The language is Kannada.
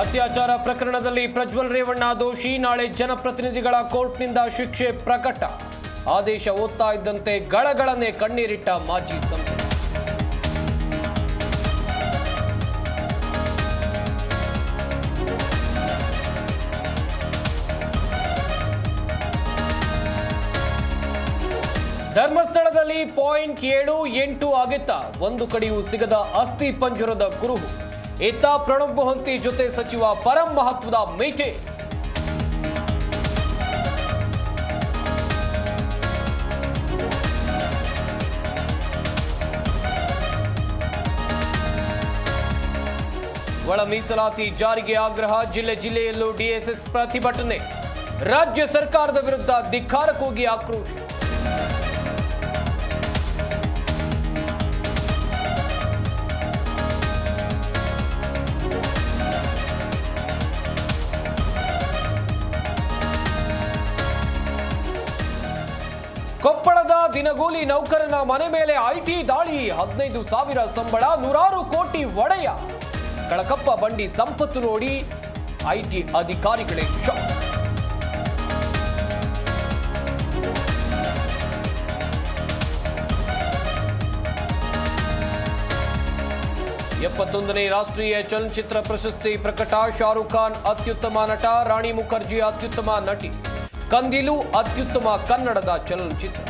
ಅತ್ಯಾಚಾರ ಪ್ರಕರಣದಲ್ಲಿ ಪ್ರಜ್ವಲ್ ರೇವಣ್ಣ ದೋಷಿ, ನಾಳೆ ಜನಪ್ರತಿನಿಧಿಗಳ ಕೋರ್ಟ್ನಿಂದ ಶಿಕ್ಷೆ ಪ್ರಕಟ. ಆದೇಶ ಓದ್ತಾ ಇದ್ದಂತೆ ಗಳಗಳನೆ ಕಣ್ಣೀರಿಟ್ಟ ಮಾಜಿ ಸಂಸದ. ಧರ್ಮಸ್ಥಳದಲ್ಲಿ ಪಾಯಿಂಟ್ ಏಳು ಎಂಟು ಆಗಿತ್ತ. ಒಂದು ಕಡೆಯೂ ಸಿಗದ ಅಸ್ಥಿ ಪಂಜುರದ ಕುರುಹು. ಇತ್ತ ಪ್ರಣಬ್ ಮೊಹಂತಿ ಜೊತೆ ಸಚಿವ ಪರಂ ಮಹತ್ವದ ಮೀಟಿಂಗ್ ಒಳ ಮೀಸಲಾತಿ ಜಾರಿಗೆ ಆಗ್ರಹ ಜಿಲ್ಲೆ ಜಿಲ್ಲೆಯಲ್ಲೂ ಡಿಎಸ್ಎಸ್ ಪ್ರತಿಭಟನೆ. ರಾಜ್ಯ ಸರ್ಕಾರದ ವಿರುದ್ಧ ಧಿಕ್ಕಾರಕ್ಕೋಗಿ ಆಕ್ರೋಶ. ಕೊಪ್ಪಳದ ದಿನಗೂಲಿ ನೌಕರನ ಮನೆ ಮೇಲೆ ಐಟಿ ದಾಳಿ, ಹದಿನೈದು ಸಾವಿರ ಸಂಬಳ, ನೂರಾರು ಕೋಟಿ ಒಡೆಯ. ಕಳಕಪ್ಪ ಬಂಡಿ ಸಂಪತ್ತು ನೋಡಿ ಐಟಿ ಅಧಿಕಾರಿಗಳೇ ಶಾಕ್. ಎಪ್ಪತ್ತೊಂದನೇ ರಾಷ್ಟ್ರೀಯ ಚಲನಚಿತ್ರ ಪ್ರಶಸ್ತಿ ಪ್ರಕಟ, ಶಾರುಖ್ ಖಾನ್ ಅತ್ಯುತ್ತಮ ನಟ, ರಾಣಿ ಮುಖರ್ಜಿ ಅತ್ಯುತ್ತಮ ನಟಿ. ಕಂದಿಲು ಅತ್ಯುತ್ತಮ ಕನ್ನಡದ ಚಲನಚಿತ್ರ.